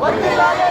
వర్తిల్లాలి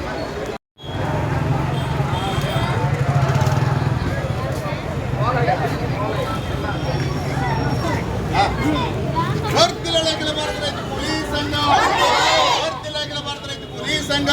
ಭಾರತ ರೈತ ಕೂಲಿ ಸಂಘ ಭಾರತ ರೈತ ಕೂಲಿ ಸಂಘ